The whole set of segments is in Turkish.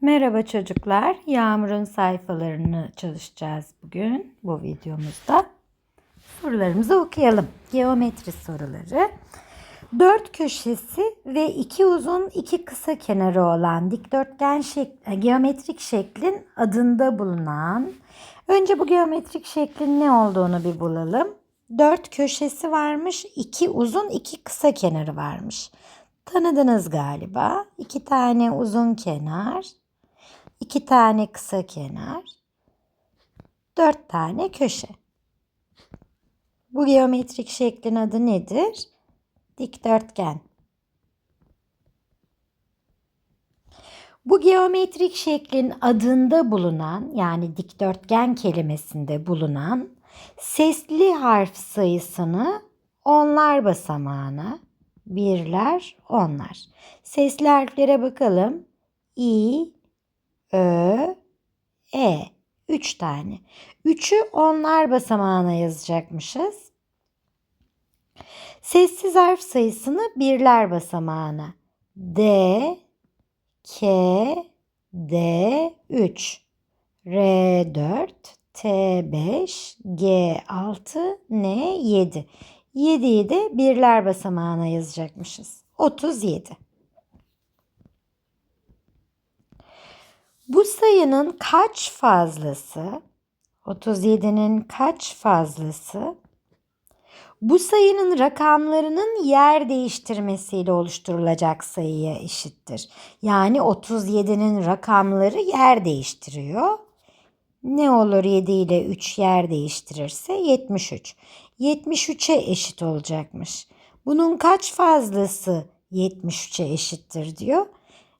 Merhaba çocuklar. Yağmur'un sayfalarını çalışacağız bugün bu videomuzda. Sorularımızı okuyalım. Geometri soruları. Dört köşesi ve iki uzun iki kısa kenarı olan dikdörtgen şek e, geometrik şeklin adında bulunan önce bu geometrik şeklin ne olduğunu bir bulalım. Dört köşesi varmış, iki uzun iki kısa kenarı varmış. Tanıdınız galiba. İki tane uzun kenar, iki tane kısa kenar, dört tane köşe. Bu geometrik şeklin adı nedir? Dikdörtgen. Bu geometrik şeklin adında bulunan yani dikdörtgen kelimesinde bulunan sesli harf sayısını onlar basamağına birler, onlar. Sesli harflere bakalım. İ, Ö, E. Üç tane. Üçü onlar basamağına yazacakmışız. Sessiz harf sayısını birler basamağına. D, K, D, 3. R 4, T 5, G 6, N 7. 7'yi de birler basamağına yazacakmışız. 37. Bu sayının kaç fazlası? 37'nin kaç fazlası? Bu sayının rakamlarının yer değiştirmesiyle oluşturulacak sayıya eşittir. Yani 37'nin rakamları yer değiştiriyor. Ne olur 7 ile 3 yer değiştirirse 73. 73'e eşit olacakmış. Bunun kaç fazlası 73'e eşittir diyor.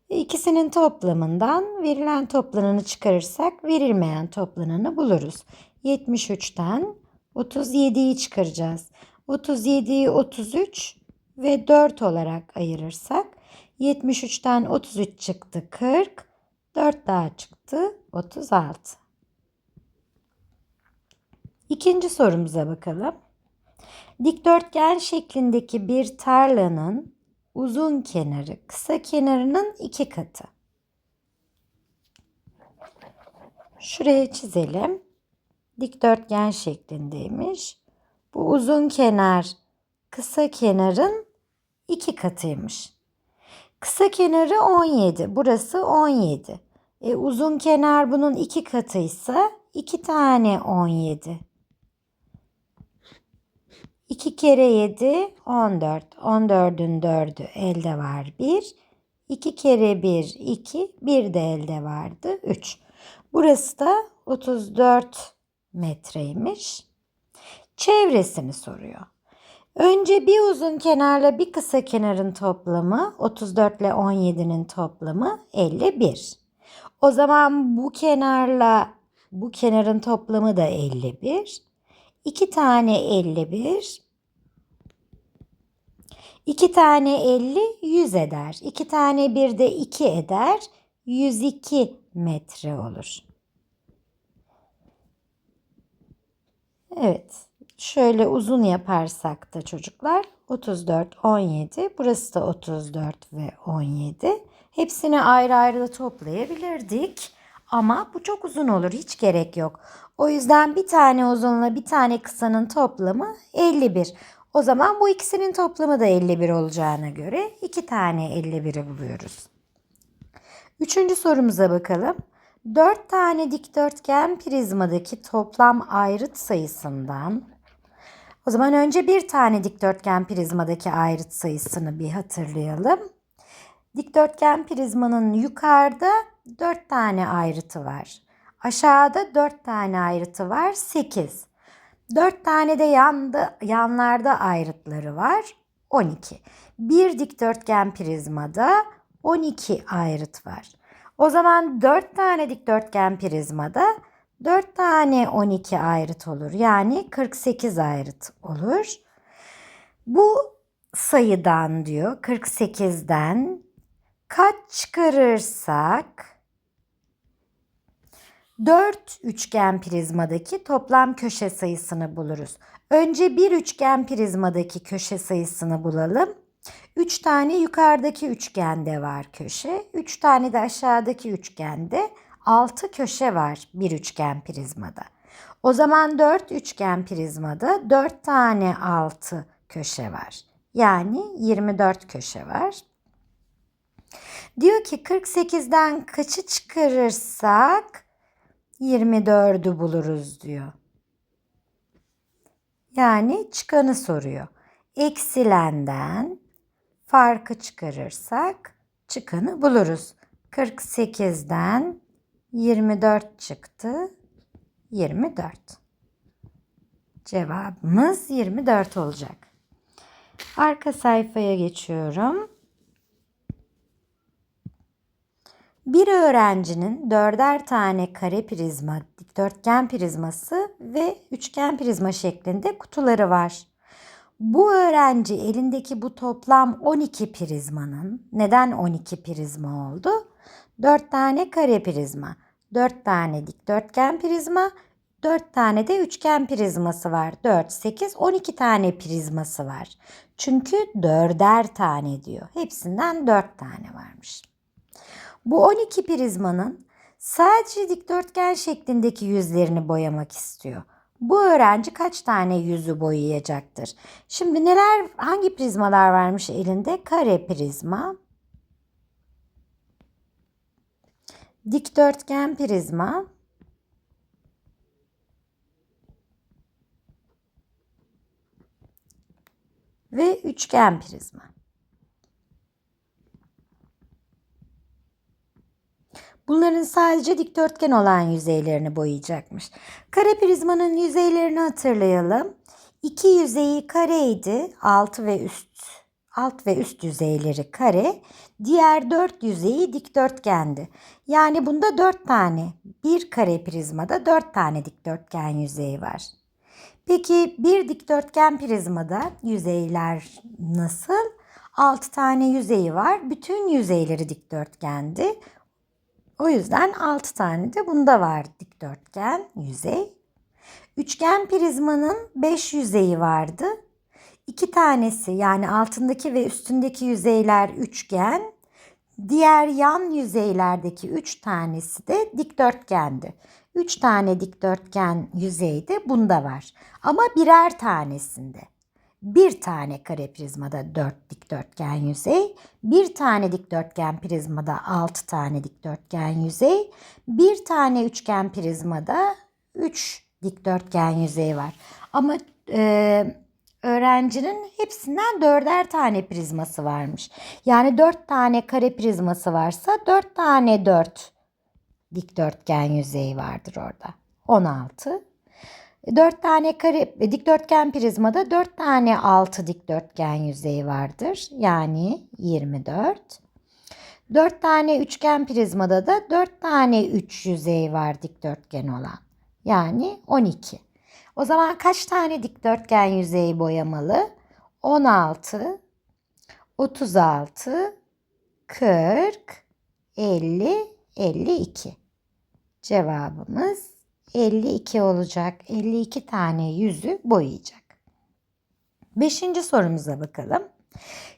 İkisinin toplamından verilen toplananı çıkarırsak verilmeyen toplananı buluruz. 73'ten 37'yi çıkaracağız. 37'yi 33 ve 4 olarak ayırırsak 73'ten 33 çıktı 40, 4 daha çıktı 36. İkinci sorumuza bakalım. Dikdörtgen şeklindeki bir tarlanın uzun kenarı kısa kenarının iki katı. Şuraya çizelim. Dikdörtgen şeklindeymiş. Bu uzun kenar kısa kenarın iki katıymış. Kısa kenarı 17. Burası 17. E, uzun kenar bunun iki katıysa iki tane 17. 2 kere 7 14. 14'ün 4'ü elde var 1. 2 kere 1 2. 1 de elde vardı 3. Burası da 34 metreymiş. Çevresini soruyor. Önce bir uzun kenarla bir kısa kenarın toplamı 34 ile 17'nin toplamı 51. O zaman bu kenarla bu kenarın toplamı da 51. 2 tane 51. 2 tane 50 100 eder. 2 tane 1 de 2 eder. 102 metre olur. Evet. Şöyle uzun yaparsak da çocuklar 34, 17. Burası da 34 ve 17. Hepsini ayrı ayrı da toplayabilirdik. Ama bu çok uzun olur. Hiç gerek yok. O yüzden bir tane uzunla bir tane kısanın toplamı 51. O zaman bu ikisinin toplamı da 51 olacağına göre iki tane 51'i buluyoruz. Üçüncü sorumuza bakalım. 4 tane dikdörtgen prizmadaki toplam ayrıt sayısından o zaman önce bir tane dikdörtgen prizmadaki ayrıt sayısını bir hatırlayalım. Dikdörtgen prizmanın yukarıda 4 tane ayrıtı var. Aşağıda 4 tane ayrıtı var. 8. 4 tane de yanda, yanlarda ayrıtları var. 12. Bir dikdörtgen prizmada 12 ayrıt var. O zaman 4 tane dikdörtgen prizmada 4 tane 12 ayrıt olur. Yani 48 ayrıt olur. Bu sayıdan diyor 48'den kaç çıkarırsak 4 üçgen prizmadaki toplam köşe sayısını buluruz. Önce bir üçgen prizmadaki köşe sayısını bulalım. 3 tane yukarıdaki üçgende var köşe. 3 tane de aşağıdaki üçgende 6 köşe var bir üçgen prizmada. O zaman 4 üçgen prizmada 4 tane 6 köşe var. Yani 24 köşe var. Diyor ki 48'den kaçı çıkarırsak 24'ü buluruz diyor. Yani çıkanı soruyor. Eksilenden farkı çıkarırsak çıkanı buluruz. 48'den 24 çıktı. 24. Cevabımız 24 olacak. Arka sayfaya geçiyorum. Bir öğrencinin dörder tane kare prizma, dikdörtgen prizması ve üçgen prizma şeklinde kutuları var. Bu öğrenci elindeki bu toplam 12 prizmanın, neden 12 prizma oldu? 4 tane kare prizma, 4 tane dikdörtgen prizma, 4 tane de üçgen prizması var. 4, 8, 12 tane prizması var. Çünkü dörder tane diyor. Hepsinden 4 tane varmış. Bu 12 prizmanın sadece dikdörtgen şeklindeki yüzlerini boyamak istiyor. Bu öğrenci kaç tane yüzü boyayacaktır? Şimdi neler hangi prizmalar varmış elinde? Kare prizma, dikdörtgen prizma, ve üçgen prizma. Bunların sadece dikdörtgen olan yüzeylerini boyayacakmış. Kare prizmanın yüzeylerini hatırlayalım. İki yüzeyi kareydi. Alt ve üst alt ve üst yüzeyleri kare. Diğer dört yüzeyi dikdörtgendi. Yani bunda dört tane. Bir kare prizmada dört tane dikdörtgen yüzeyi var. Peki bir dikdörtgen prizmada yüzeyler nasıl? 6 tane yüzeyi var. Bütün yüzeyleri dikdörtgendi. O yüzden 6 tane de bunda var dikdörtgen yüzey. Üçgen prizmanın 5 yüzeyi vardı. 2 tanesi yani altındaki ve üstündeki yüzeyler üçgen. Diğer yan yüzeylerdeki 3 tanesi de dikdörtgendi. 3 tane dikdörtgen yüzey de bunda var. Ama birer tanesinde. Bir tane kare prizmada 4 dikdörtgen yüzey, bir tane dikdörtgen prizmada 6 tane dikdörtgen yüzey, bir tane üçgen prizmada 3 dikdörtgen yüzey var. Ama e, öğrencinin hepsinden dörder tane prizması varmış. Yani 4 tane kare prizması varsa 4 tane 4 dikdörtgen yüzeyi vardır orada. 16. 4 tane kare dikdörtgen prizmada 4 tane 6 dikdörtgen yüzeyi vardır. Yani 24. 4 tane üçgen prizmada da 4 tane 3 yüzeyi var dikdörtgen olan. Yani 12. O zaman kaç tane dikdörtgen yüzeyi boyamalı? 16, 36, 40, 50, 52. Cevabımız 52 olacak. 52 tane yüzü boyayacak. Beşinci sorumuza bakalım.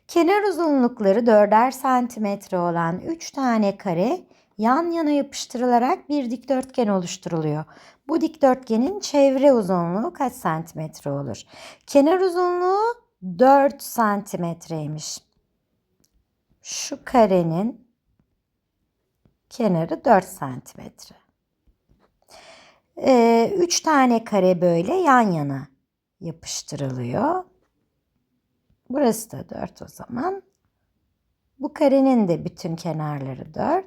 Kenar uzunlukları 4'er santimetre olan 3 tane kare yan yana yapıştırılarak bir dikdörtgen oluşturuluyor. Bu dikdörtgenin çevre uzunluğu kaç santimetre olur? Kenar uzunluğu 4 santimetreymiş. Şu karenin kenarı 4 santimetre. 3 ee, tane kare böyle yan yana yapıştırılıyor. Burası da 4 o zaman. Bu karenin de bütün kenarları 4.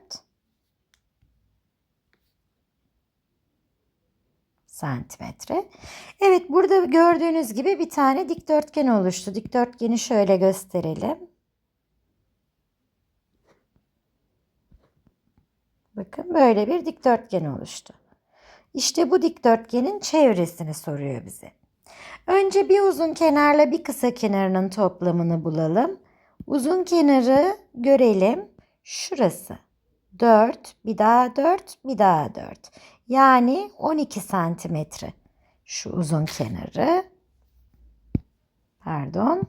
santimetre. Evet burada gördüğünüz gibi bir tane dikdörtgen oluştu. Dikdörtgeni şöyle gösterelim. Bakın böyle bir dikdörtgen oluştu. İşte bu dikdörtgenin çevresini soruyor bize. Önce bir uzun kenarla bir kısa kenarının toplamını bulalım. Uzun kenarı görelim. Şurası. 4, bir daha 4, bir daha 4. Yani 12 santimetre. Şu uzun kenarı. Pardon.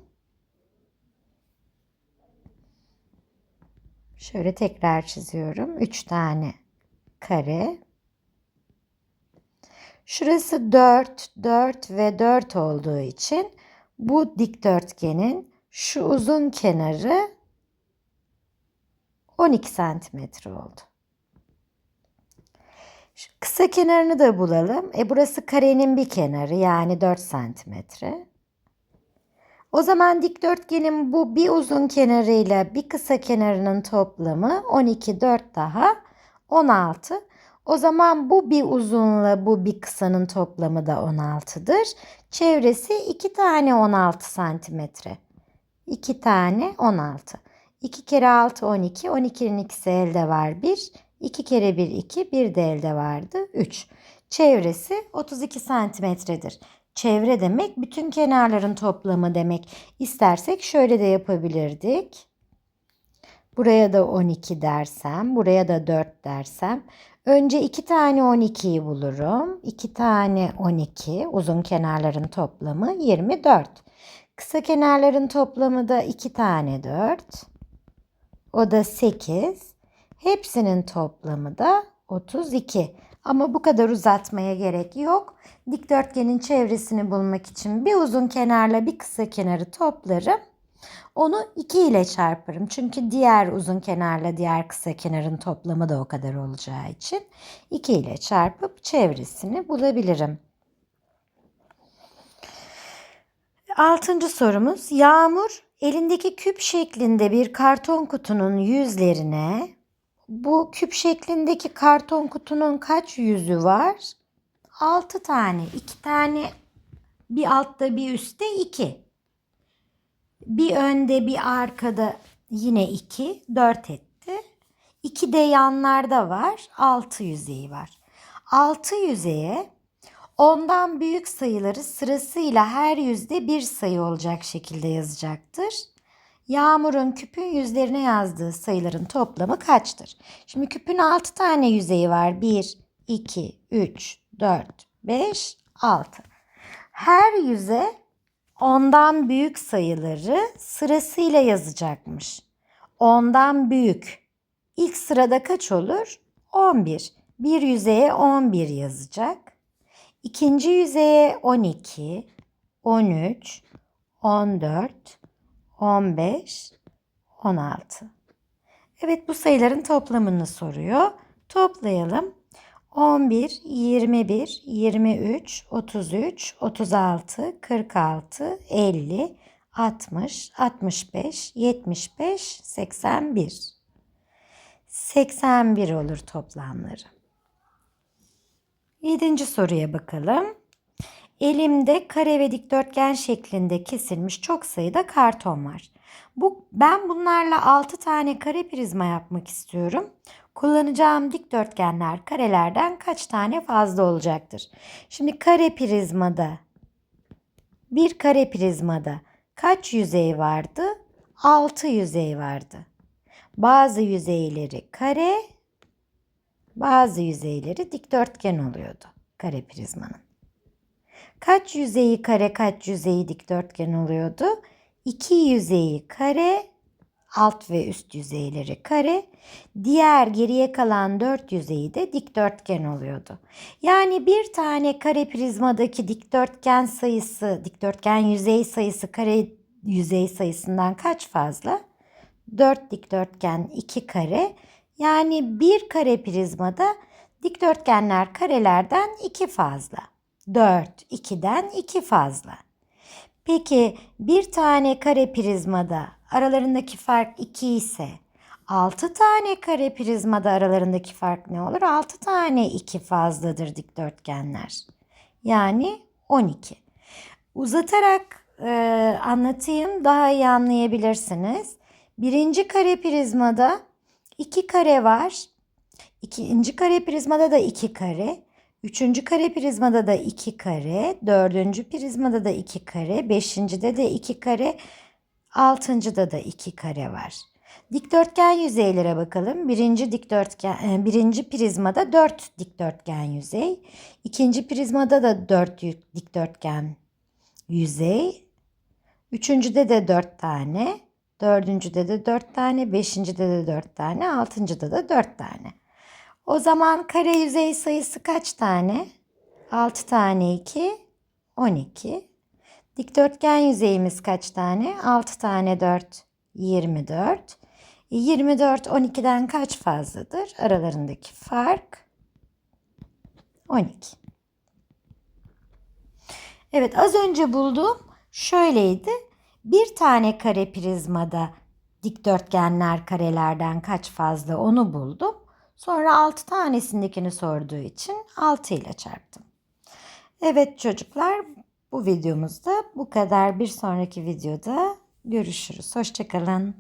Şöyle tekrar çiziyorum. 3 tane kare. Şurası 4, 4 ve 4 olduğu için bu dikdörtgenin şu uzun kenarı 12 santimetre oldu. Şu kısa kenarını da bulalım. E burası karenin bir kenarı yani 4 santimetre. O zaman dikdörtgenin bu bir uzun kenarıyla bir kısa kenarının toplamı 12, 4 daha 16. O zaman bu bir uzunla bu bir kısanın toplamı da 16'dır. Çevresi 2 tane 16 santimetre. 2 tane 16. 2 kere 6 12. 12'nin ikisi elde var 1. 2 kere 1 2. 1 de elde vardı 3. Çevresi 32 santimetredir. Çevre demek bütün kenarların toplamı demek. İstersek şöyle de yapabilirdik. Buraya da 12 dersem, buraya da 4 dersem. Önce 2 tane 12'yi bulurum. 2 tane 12 uzun kenarların toplamı 24. Kısa kenarların toplamı da 2 tane 4. O da 8. Hepsinin toplamı da 32. Ama bu kadar uzatmaya gerek yok. Dikdörtgenin çevresini bulmak için bir uzun kenarla bir kısa kenarı toplarım. Onu 2 ile çarparım. Çünkü diğer uzun kenarla diğer kısa kenarın toplamı da o kadar olacağı için 2 ile çarpıp çevresini bulabilirim. Altıncı sorumuz. Yağmur elindeki küp şeklinde bir karton kutunun yüzlerine bu küp şeklindeki karton kutunun kaç yüzü var? 6 tane. 2 tane bir altta bir üstte 2. Bir önde bir arkada yine 2. 4 etti. 2 de yanlarda var. 6 yüzeyi var. 6 yüzeye ondan büyük sayıları sırasıyla her yüzde bir sayı olacak şekilde yazacaktır. Yağmur'un küpün yüzlerine yazdığı sayıların toplamı kaçtır? Şimdi küpün 6 tane yüzeyi var. 1, 2, 3, 4, 5, 6. Her yüze ondan büyük sayıları sırasıyla yazacakmış. Ondan büyük. İlk sırada kaç olur? 11. Bir yüzeye 11 yazacak. İkinci yüzeye 12, 13, 14, 15, 16. Evet bu sayıların toplamını soruyor. Toplayalım. 11, 21, 23, 33, 36, 46, 50, 60, 65, 75, 81. 81 olur toplamları. Yedinci soruya bakalım. Elimde kare ve dikdörtgen şeklinde kesilmiş çok sayıda karton var. Bu ben bunlarla 6 tane kare prizma yapmak istiyorum. Kullanacağım dikdörtgenler karelerden kaç tane fazla olacaktır? Şimdi kare prizmada bir kare prizmada kaç yüzey vardı? 6 yüzey vardı. Bazı yüzeyleri kare, bazı yüzeyleri dikdörtgen oluyordu kare prizmanın. Kaç yüzeyi kare, kaç yüzeyi dikdörtgen oluyordu? İki yüzeyi kare, alt ve üst yüzeyleri kare, diğer geriye kalan dört yüzeyi de dikdörtgen oluyordu. Yani bir tane kare prizmadaki dikdörtgen sayısı, dikdörtgen yüzey sayısı kare yüzey sayısından kaç fazla? 4 dikdörtgen 2 kare. Yani bir kare prizmada dikdörtgenler karelerden 2 fazla. 4, 2'den 2 fazla. Peki bir tane kare prizmada aralarındaki fark 2 ise 6 tane kare prizmada aralarındaki fark ne olur? 6 tane 2 fazladır dikdörtgenler. Yani 12. Uzatarak e, anlatayım daha iyi anlayabilirsiniz. Birinci kare prizmada 2 kare var. İkinci kare prizmada da 2 kare. Üçüncü kare prizmada da 2 kare, dördüncü prizmada da 2 kare, beşincide de 2 kare, altıncıda da 2 kare var. Dikdörtgen yüzeylere bakalım. Birinci dikdörtgen, birinci prizmada 4 dikdörtgen yüzey. İkinci prizmada da 4 dikdörtgen yüzey. Üçüncüde de 4 tane. Dördüncüde de dört tane, beşincide de dört tane, altıncıda da dört tane. O zaman kare yüzey sayısı kaç tane? 6 tane 2, 12. Dikdörtgen yüzeyimiz kaç tane? 6 tane 4, 24. E, 24 12'den kaç fazladır? Aralarındaki fark 12. Evet az önce bulduğum şöyleydi. Bir tane kare prizmada dikdörtgenler karelerden kaç fazla onu buldum. Sonra 6 tanesindekini sorduğu için 6 ile çarptım. Evet çocuklar bu videomuzda bu kadar. Bir sonraki videoda görüşürüz. Hoşçakalın.